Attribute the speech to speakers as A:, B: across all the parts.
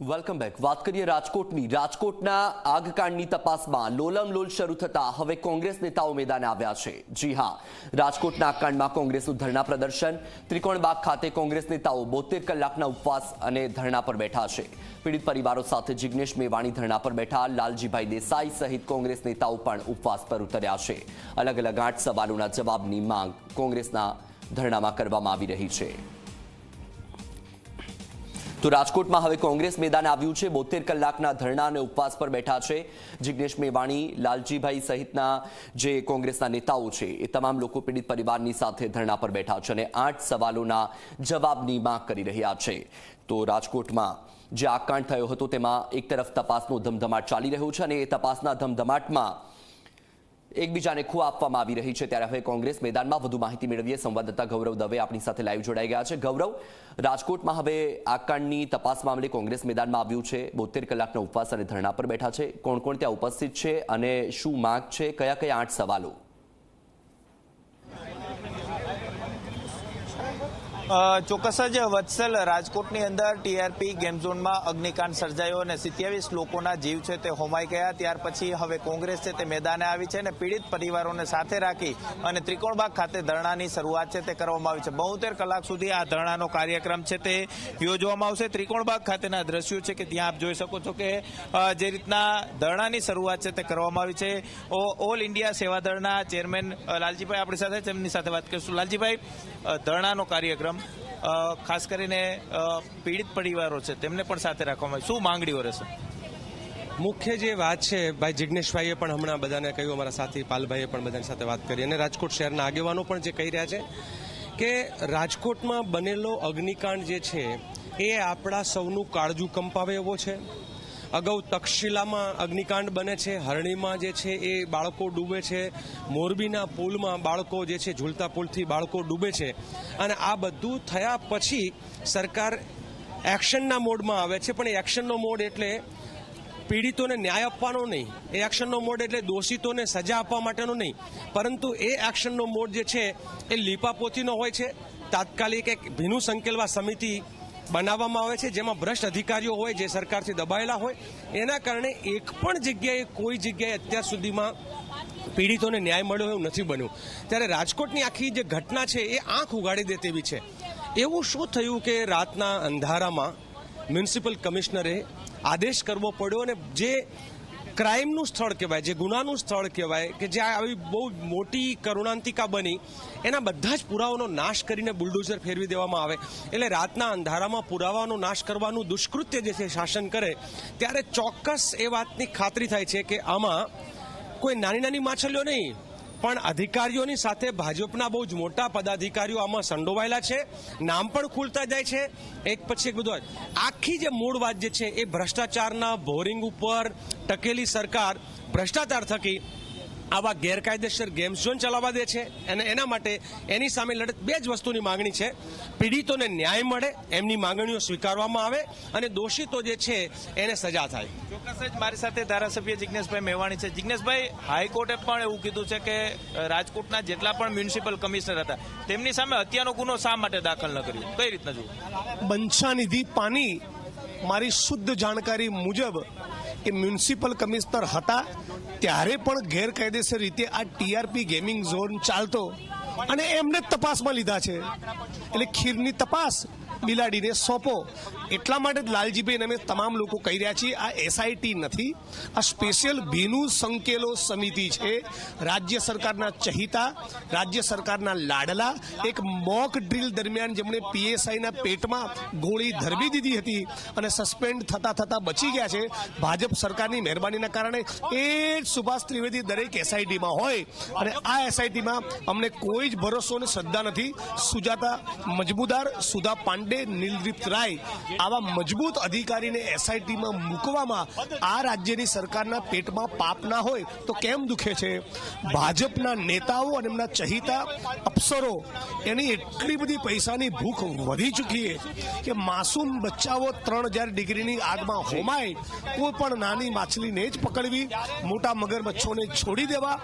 A: Welcome back વાત કરીએ રાજકોટની. રાજકોટના આગકાંડની તપાસમાં લોલમ લોલ શરૂ થતા હવે કોંગ્રેસ નેતાઓ મેદાને આવ્યા છે. જી હા, રાજકોટના આગકાંડમાં કોંગ્રેસનું ધરણા પ્રદર્શન. ત્રિકોણબાગ ખાતે કોંગ્રેસ નેતાઓ બોતેર કલાકના ઉપવાસ અને ધરણા પર બેઠા છે. પીડિત પરિવારો સાથે જિગ્નેશ મેવાણી ધરણા પર બેઠા. લાલજીભાઈ દેસાઈ સહિત કોંગ્રેસ નેતાઓ પણ ઉપવાસ પર ઉતર્યા છે. અલગ અલગ આઠ સવાલોના જવાબની માંગ કોંગ્રેસના ધરણામાં કરવામાં આવી રહી છે. તો રાજકોટમાં હવે કોંગ્રેસ મેદાને આવ્યું છે. બોતેર કલાકના ધરણા અને ઉપવાસ પર બેઠા છે જિગ્નેશ મેવાણી, લાલજીભાઈ સહિતના જે કોંગ્રેસના નેતાઓ છે એ તમામ લોકો પીડિત પરિવારની સાથે ધરણા પર બેઠા છે અને આઠ સવાલોના જવાબની માંગ કરી રહ્યા છે. તો રાજકોટમાં જે આકાંડ થયો હતો તેમાં એક તરફ તપાસનો ધમધમાટ ચાલી રહ્યો છે અને એ તપાસના ધમધમાટમાં એકબીજાને ખો આપવામાં આવી રહી છે ત્યારે હવે કોંગ્રેસ મેદાનમાં વધુ માહિતી મેળવીએ. સંવાદદાતા ગૌરવ દવે આપણી સાથે લાઈવ જોડાઈ ગયા છે. ગૌરવ, રાજકોટમાં હવે આકાંડની તપાસ મામલે કોંગ્રેસ મેદાનમાં આવ્યું છે. બોતેર કલાકના ઉપવાસ અને ધરણા પર બેઠા છે. કોણ કોણ ત્યાં ઉપસ્થિત છે અને શું માંગ છે? કયા કયા આઠ સવાલો?
B: ચોક્કસ જ વત્સલ રાજકોટની અંદર ટીઆરપી ગેમ ઝોનમાં અગ્નિકાંડ સર્જાયો અને સિત્યાવીસ લોકોના જીવ છે તે હોમાઈ ગયા. ત્યાર પછી હવે કોંગ્રેસ છે તે મેદાને આવી છે અને પીડિત પરિવારોને સાથે રાખી અને ત્રિકોણબાગ ખાતે ધરણાની શરૂઆત છે તે કરવામાં આવી છે. બોતેર કલાક સુધી આ ધરણાનો કાર્યક્રમ છે તે યોજવામાં આવશે. ત્રિકોણબાગ ખાતેના દ્રશ્યો છે કે ત્યાં આપ જોઈ શકો છો કે જે રીતના ધરણાની શરૂઆત છે તે કરવામાં આવી છે. ઓલ ઇન્ડિયા સેવાદળના ચેરમેન લાલજીભાઈ આપણી સાથે તેમની સાથે વાત કરીશું. લાલજીભાઈ ધરણાનો કાર્યક્રમ ખાસ કરીને પીડિત પરિવારો છે, તેમને પણ સાથે રાખવામાં શું માંગણીઓ રહેશે?
C: મુખ્ય જે વાત છે, ભાઈ જિજ્ઞેશભાઈએ પણ હમણાં બધાને કહ્યું, અમારા સાથી પાલભાઈએ પણ બધાની સાથે વાત કરી. અને રાજકોટ શહેરના આગેવાનો પણ જે કહી રહ્યા છે કે રાજકોટમાં બનેલો અગ્નિકાંડ જે છે, એ આપણા સૌનું કાળજું કંપાવે એવો છે. અગાઉ તક્ષશિલામાં અગ્નિકાંડ બને છે, હરણીમાં જે છે એ બાળકો ડૂબે છે, મોરબીના પુલમાં બાળકો જે છે ઝૂલતા પુલથી બાળકો ડૂબે છે. અને આ બધું થયા પછી સરકાર એક્શનના મોડમાં આવે છે, પણ એ એક્શનનો મોડ એટલે પીડિતોને ન્યાય આપવાનો નહીં. એ એક્શનનો મોડ એટલે દોષિતોને સજા આપવા માટેનો નહીં. પરંતુ એ એક્શનનો મોડ જે છે એ લીપાપોથીનો હોય છે. તાત્કાલિક એક ભીનું સંકેલવા સમિતિ બનાવવામાં આવે છે, જેમાં ભ્રષ્ટ અધિકારીઓ હોય, જે સરકારથી દબાયેલા હોય, એના કારણે એક પણ જગ્યાએ, કોઈ જગ્યાએ અત્યાર સુધીમાં પીડિતોને ન્યાય મળ્યો એવું નથી બન્યું. ત્યારે રાજકોટની આખી જે ઘટના છે, એ આંખ ઉગાડી દે તેવી છે. એવું શું થયું કે રાતના અંધારામાં મ્યુનિસિપલ કમિશનરે આદેશ કરવો પડ્યો અને જે ક્રાઇમનું સ્થળ કહેવાય, જે ગુનાનું સ્થળ કહેવાય, કે જ્યાં આવી બહુ મોટી કરુણાંતિકા બની, એના બધા જ પુરાવાનો નાશ કરીને બુલડોઝર ફેરવી દેવામાં આવે. એટલે રાતના અંધારામાં પુરાવાનો નાશ કરવાનું દુષ્કૃત્ય જે છે શાસન કરે, ત્યારે ચોક્કસ એ વાતની ખાતરી થાય છે કે આમાં કોઈ નાની નાની માછલીઓ નહીં પણ અધિકારીઓની સાથે ભાજપના બહુ જ મોટા પદાધિકારીઓ આમાં સંડોવાયેલા છે. નામ પણ ખુલતા જાય છે. એક પછી એક બધું આખી જે મૂળ વાત જે છે એ ભ્રષ્ટાચારના બોરિંગ ઉપર ટકેલી સરકાર ભ્રષ્ટાચાર થકી આવા ગેરકાયદેસર ગેમ ઝોન ચલાવવા દે છે અને એના માટે એની સામે લડત બે જ વસ્તુની માંગણી છે. પીડિતોને ન્યાય મળે એમની માંગણીઓ સ્વીકારવામાં આવે અને દોષિતો જે છે એને સજા થાય.
B: ચોક્કસ જ મારી સાથે ધારાસભ્ય જિજ્ઞેશભાઈ મેવાણી છે. જિજ્ઞેશભાઈ હાઈકોર્ટે પણ એવું કીધું છે કે રાજકોટના જેટલા પણ મ્યુનિસિપલ કમિશનર હતા તેમની સામે હત્યાનો ગુનો શા માટે દાખલ ન કર્યો? કઈ રીતના જુઓ?
D: બંછાનિધિ પાની મારી શુદ્ધ જાણકારી મુજબ એ મ્યુનિસિપલ કમિશનર હતા, ત્યારે પણ ગેરકાયદેસર રીતે આ ટીઆરપી ગેમિંગ ઝોન ચાલતો અને એમને તપાસમાં લીધા છે. એટલે ખીરની તપાસ બિલાડીને સોંપો. એટલા માટે જ લાલજીભાઈ અને અમે તમામ લોકો કહી રહ્યા છીએ, આ એસઆઈટી નથી, આ સ્પેશિયલ ભીનું સંકેલો સમિતિ છે. રાજ્ય સરકારના ચહિતા, રાજ્ય સરકારના લાડલા, એક મોક ડ્રીલ દરમિયાન જેમણે પીએસઆઈના પેટમાં ગોળી ધરબી દીધી હતી અને સસ્પેન્ડ થતા થતા બચી ગયા છે. ભાજપ સરકારની મહેરબાનીના કારણે એ જ સુભાષ ત્રિવેદી દરેક એસઆઈટીમાં હોય અને આ એસઆઈટીમાં અમને કોઈ જ ભરોસો અને શ્રદ્ધા નથી. સુજાતા મજબૂદાર સુધા પાંડે નીલદીપ રાય આવા મજબૂત અધિકારીને એસઆઈટીમાં મૂકવામાં આ રાજ્યની સરકારના પેટમાં પાપ ના હોય તો કેમ દુખે છે? ભાજપના નેતાઓ અને એમના ચહિતા અફસરો, એની એટલી બધી પૈસાની ભૂખ વધી ચૂકી છે કે માસૂમ બચ્ચાઓ ત્રણ હજાર ડિગ્રીની આગમાં હોમાય, કોઈ પણ નાની માછલીને જ પકડવી, મોટા મગરમચ્છોને છોડી દેવા.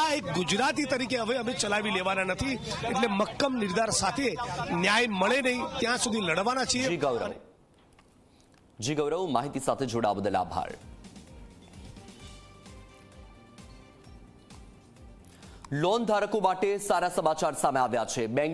D: આ એક ગુજરાતી તરીકે હવે અમે ચલાવી લેવાના નથી. એટલે મક્કમ નિર્ધાર સાથે ન્યાય મળે નહીં. ત્યાં સુધી લડવાના છીએ.
A: જી ગૌરવ. જી ગૌરવ, માહિતી સાથે જોડાવા બદલ આભાર. લોન ધારકો માટે સારા સમાચાર સામે આવ્યા છે. બેંક